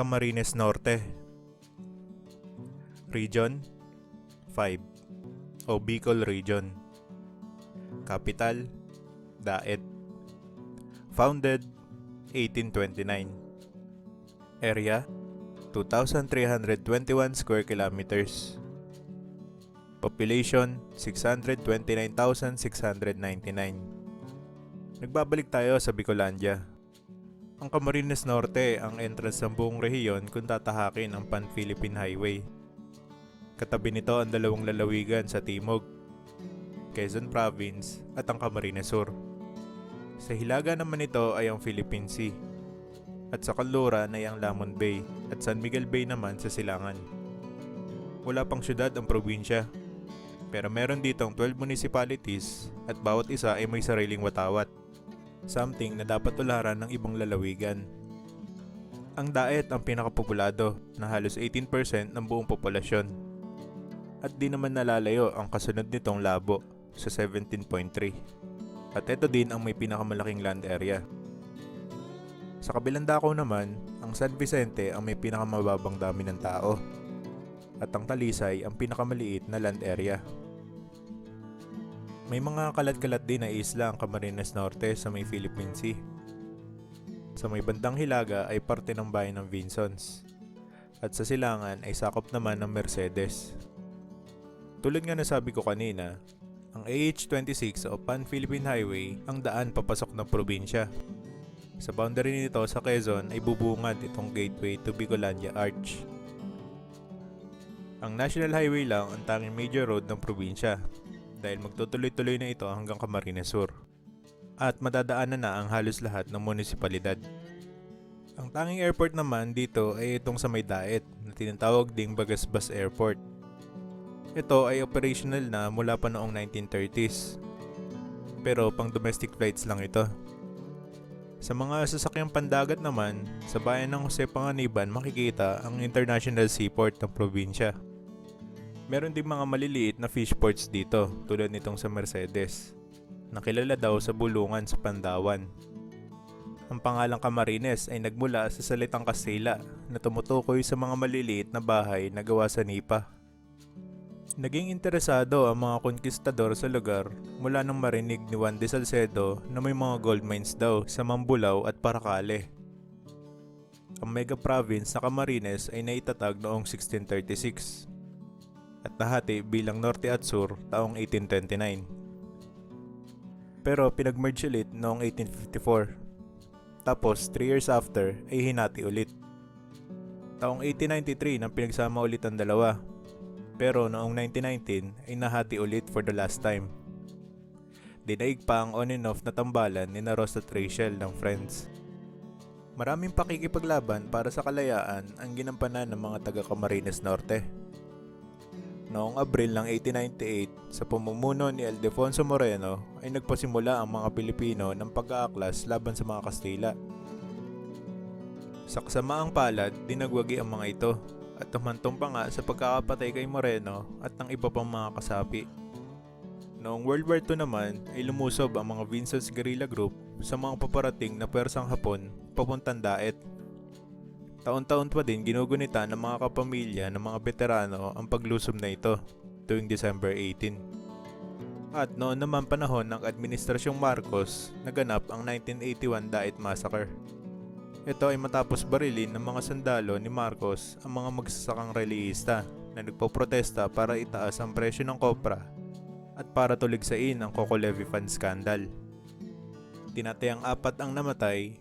Camarines Norte. Region 5 o Bicol Region. Capital Daet. Founded 1829 Area 2,321 square kilometers. Population 629,699 Nagbabalik tayo sa Bicolandia ang Camarines Norte ang entrance ng buong rehiyon kung tatahakin ang Pan-Philippine Highway. Katabi nito ang dalawang lalawigan sa timog, Quezon Province at ang Camarines Sur. Sa hilaga naman nito ay ang Philippine Sea. At sa kanluran ay ang Lamon Bay at San Miguel Bay naman sa silangan. Wala pang syudad ang probinsya. Pero meron ditong 12 municipalities at bawat isa ay may sariling watawat something na dapat tularan ng ibang lalawigan. Ang Daet ang pinakapopulado na halos 18% ng buong populasyon. At di naman nalalayo ang kasunod nitong Labo sa 17.3. At ito din ang may pinakamalaking land area. Sa kabilang dako naman, ang San Vicente ang may pinakamababang dami ng tao. At ang Talisay ang pinakamaliit na land area. May mga kalat-kalat din na isla ang Camarines Norte sa may Philippine Sea. Sa may bandang hilaga ay parte ng bayan ng Vinsons. At sa silangan ay sakop naman ng Mercedes. Tulad nga nasabi ko kanina, ang AH-26 o Pan-Philippine Highway ang daan papasok ng probinsya. Sa boundary nito sa Quezon ay bubungad itong gateway to Bicolandia Arch. Ang National Highway lang ang tanging major road ng probinsya dahil magtutuloy-tuloy na ito hanggang Camarines Sur. At madadaanan na ang halos lahat ng munisipalidad. Ang tanging airport naman dito ay itong sa may daet na tinatawag ding Bagasbas Airport. Ito ay operational na mula pa noong 1930s. Pero pang domestic flights lang ito. Sa mga sasakyang pandagat naman, sa bayan ng Jose Panganiban makikita ang international seaport ng probinsya. Meron din mga maliliit na fish ports dito tulad nitong sa Mercedes. Nakilala daw sa bulungan sa Pandawan. Ang pangalang Camarines ay nagmula sa salitang Kastila na tumutukoy sa mga maliliit na bahay na gawa sa nipa. Naging interesado ang mga konkistador sa lugar mula nang marinig ni Juan de Salcedo na may mga gold mines daw sa Mambulao at Paracale. Ang mega province na Camarines ay naitatag noong 1636 at nahati bilang Norte at Sur taong 1829. Pero pinag-merge ulit noong 1854. Tapos 3 years after ay hinati ulit. Taong 1893 nang pinagsama ulit ang dalawa. Pero noong 1919 ay nahati ulit for the last time. Dinaig pa ang on and off na tambalan ni na Ross at Rachel ng Friends. Maraming pakikipaglaban para sa kalayaan ang ginampanan ng mga taga Camarines Norte Noong Abril ng 1898, sa pamumuno ni Ildefonso Moreno ay nagpasimula ang mga Pilipino ng pag-aaklas laban sa mga Kastila. Sa kasamaang palad, dinagwagi ang mga ito at tumantong pa nga sa pagkakapatay kay Moreno at ng iba pang mga kasapi. Noong World War II naman ay lumusob ang mga Vincent's Guerrilla Group sa mga paparating na pwersang Hapon papuntang Daet Taon-taon pa din ginugunita ng mga kapamilya ng mga veterano ang paglusob na ito tuwing December 18. At noon naman panahon ng Administrasyong Marcos, naganap ang 1981 Daet Massacre. Ito ay matapos barilin ng mga sundalo ni Marcos ang mga magsasakang relihista na nagpoprotesta para itaas ang presyo ng kopra at para tuligsain ang Coco Levy Fund scandal. Tinatayang apat ang namatay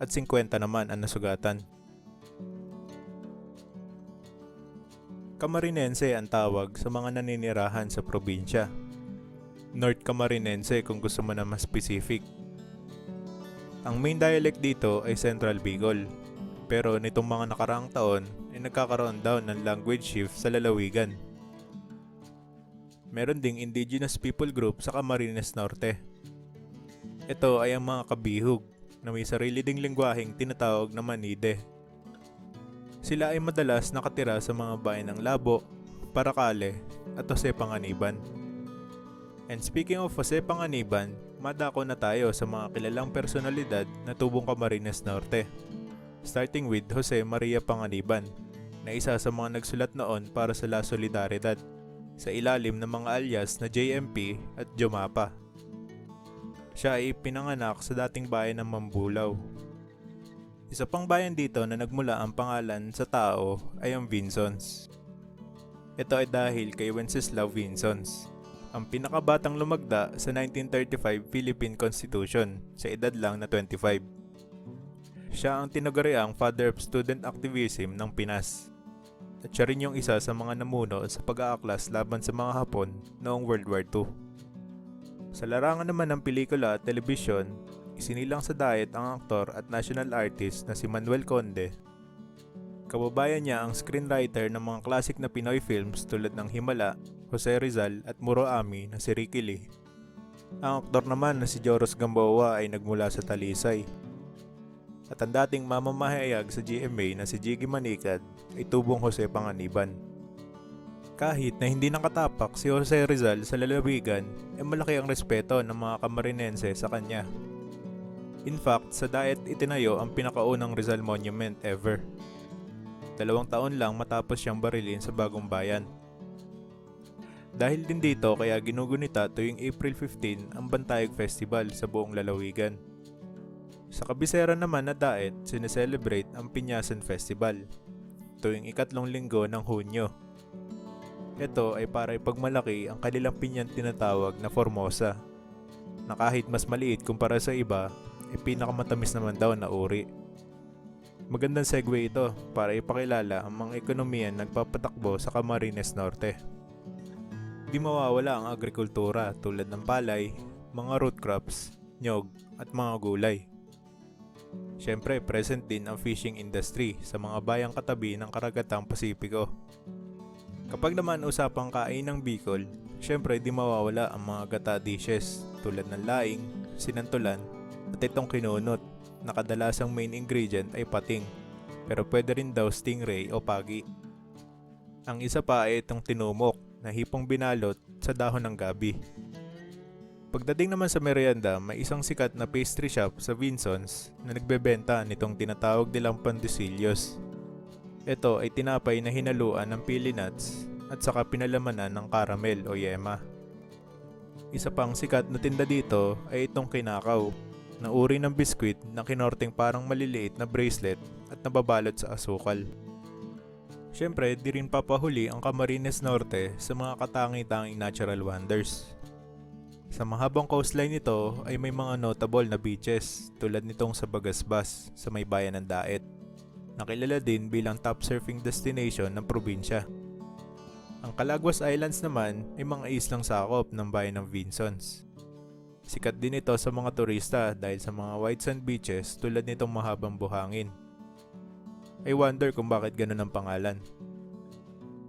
at 50 naman ang nasugatan. Camarinense ang tawag sa mga naninirahan sa probinsya. North Camarinense kung gusto mo na mas specific. Ang main dialect dito ay Central Bicol. Pero nitong mga nakaraang taon ay nagkakaroon daw ng language shift sa lalawigan. Meron ding indigenous people group sa Camarines Norte. Ito ay ang mga kabihog na may sarili ding lingwaheng tinatawag na Manide sila ay madalas nakatira sa mga bayan ng Labo, Paracale at Jose Panganiban. And speaking of Jose Panganiban, madako na tayo sa mga kilalang personalidad na tubong Camarines Norte. starting with Jose Maria Panganiban na isa sa mga nagsulat noon para sa La Solidaridad sa ilalim ng mga alias na JMP at Jomapa. Siya ay pinanganak sa dating bayan ng Mambulaw. Isa pang bayan dito na nagmula ang pangalan sa tao ay ang Vinsons. Ito ay dahil kay Wenceslao Vinsons, ang pinakabatang lumagda sa 1935 Philippine Constitution sa edad lang na 25. Siya ang tinaguriang father of student activism ng Pinas. At siya rin yung isa sa mga namuno sa pag-aaklas laban sa mga Hapon noong World War II. Sa larangan naman ng pelikula at telebisyon, isinilang sa diet ang aktor at national artist na si Manuel Conde. Kababayan niya ang screenwriter ng mga classic na Pinoy films tulad ng Himala, Jose Rizal at Muro Ami na si Ricky Lee. Ang aktor naman na si Joros Gamboa ay nagmula sa Talisay. At ang dating mamamahayag sa GMA na si Jiggy Manikad ay tubong Jose Panganiban. Kahit na hindi nakatapak si Jose Rizal sa lalawigan, ay malaki ang respeto ng mga kamarinense sa kanya. In fact, sa diet itinayo ang pinakaunang Rizal Monument ever. Dalawang taon lang matapos siyang barilin sa bagong bayan. Dahil din dito kaya ginugunita tuwing April 15 ang Bantayog Festival sa buong lalawigan. Sa kabisera naman na daet, sineselebrate ang Pinyasan Festival tuwing ikatlong linggo ng Hunyo. Ito ay para ipagmalaki ang kanilang pinyan tinatawag na Formosa na kahit mas maliit kumpara sa iba, ay pinakamatamis naman daw na uri. Magandang segue ito para ipakilala ang mga ekonomiya nagpapatakbo sa Camarines Norte. Di mawawala ang agrikultura tulad ng palay, mga root crops, nyog at mga gulay. Siyempre, present din ang fishing industry sa mga bayang katabi ng karagatang Pasipiko. Kapag naman usapang kain ng Bicol, siyempre di mawawala ang mga gata dishes tulad ng laing, sinantulan, at itong kinunot na kadalasang main ingredient ay pating pero pwede rin daw stingray o pagi. Ang isa pa ay itong tinumok na hipong binalot sa dahon ng gabi. Pagdating naman sa merienda, may isang sikat na pastry shop sa Vinsons na nagbebenta nitong tinatawag nilang pandesilios. Ito ay tinapay na hinaluan ng pili nuts at saka pinalamanan ng caramel o yema. Isa pang sikat na tinda dito ay itong kinakaw na uri ng biskwit na kinorting parang maliliit na bracelet at nababalot sa asukal. Siyempre, di rin papahuli ang Camarines Norte sa mga katangi-tanging natural wonders. Sa mahabang coastline nito ay may mga notable na beaches tulad nitong sa Bagasbas sa may bayan ng Daet. Nakilala din bilang top surfing destination ng probinsya. Ang Calaguas Islands naman ay mga islang sakop ng bayan ng Vinsons. Sikat din ito sa mga turista dahil sa mga white sand beaches tulad nitong mahabang buhangin. I wonder kung bakit ganun ang pangalan.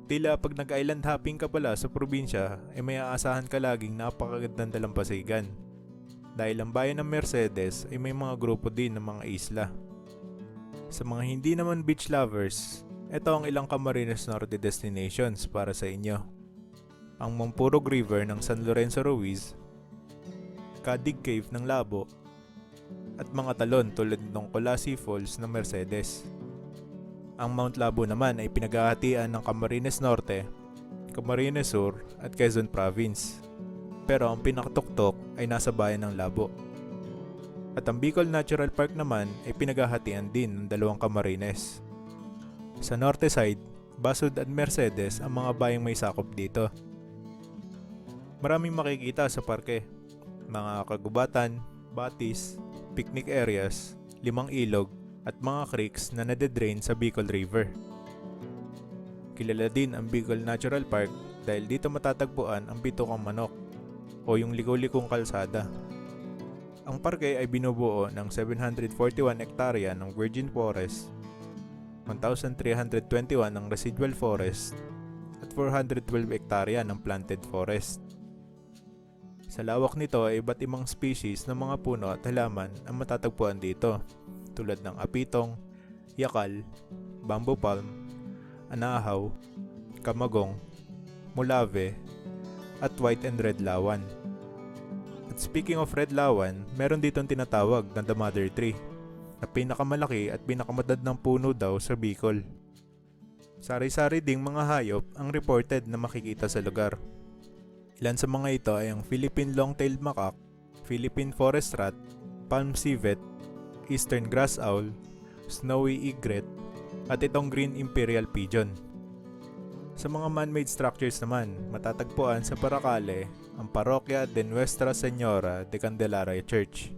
Tila pag nag-island hopping ka pala sa probinsya ay may aasahan ka laging napakagandang dalampasigan. Dahil ang bayan ng Mercedes ay may mga grupo din ng mga isla. Sa mga hindi naman beach lovers, ito ang ilang Camarines Norte destinations para sa inyo. Ang Mampurog River ng San Lorenzo Ruiz, Kadig Cave ng Labo, at mga talon tulad ng Colasi Falls ng Mercedes. Ang Mount Labo naman ay pinaghahatian ng Camarines Norte, Camarines Sur at Quezon Province. Pero ang pinakatuktok ay nasa bayan ng Labo. At ang Bicol Natural Park naman ay pinaghahatian din ng dalawang Camarines. Sa norte side, Basud at Mercedes ang mga bayang may sakop dito. Maraming makikita sa parke. Mga kagubatan, batis, picnic areas, limang ilog, at mga creeks na nade-drain sa Bicol River. Kilala din ang Bicol Natural Park dahil dito matatagpuan ang Bitukang Manok o yung ligaw-likong kalsada. Ang parke ay binubuo ng 741 hektarya ng virgin forest, 1,321 ng residual forest, at 412 hektarya ng planted forest. Sa lawak nito ay iba't ibang species ng mga puno at halaman ang matatagpuan dito tulad ng apitong, yakal, bamboo palm, anahaw, kamagong, mulave, at white and red lawan. At speaking of red lawan, meron ditong tinatawag na the mother tree na pinakamalaki at pinakamatad ng puno daw sa Bicol. Sari-sari ding mga hayop ang reported na makikita sa lugar. Ilan sa mga ito ay ang Philippine Long-tailed Macaque, Philippine Forest Rat, Palm Civet, Eastern Grass Owl, Snowy Egret, at itong Green Imperial Pigeon. Sa mga man-made structures naman, matatagpuan sa Paracale ang Parokya de Nuestra Señora de Candelaria Church.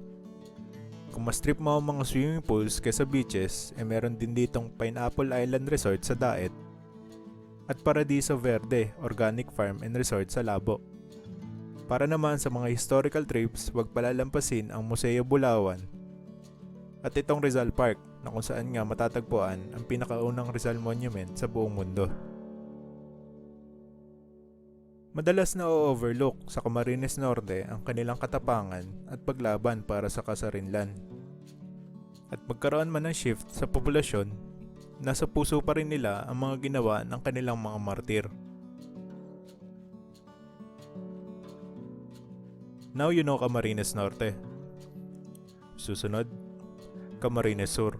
Kung mas trip mo ang mga swimming pools kaysa beaches, eh meron din ditong Pineapple Island Resort sa Daet at Paradiso Verde Organic Farm and Resort sa Labo. Para naman sa mga historical trips, huwag palalampasin ang Museo Bulawan at itong Rizal Park na kung saan nga matatagpuan ang pinakaunang Rizal Monument sa buong mundo. Madalas na overlook sa Camarines Norte ang kanilang katapangan at paglaban para sa kasarinlan. At magkaroon man ng shift sa populasyon, nasa puso pa rin nila ang mga ginawa ng kanilang mga martir. Now you know Camarines Norte. Susunod, Camarines Sur.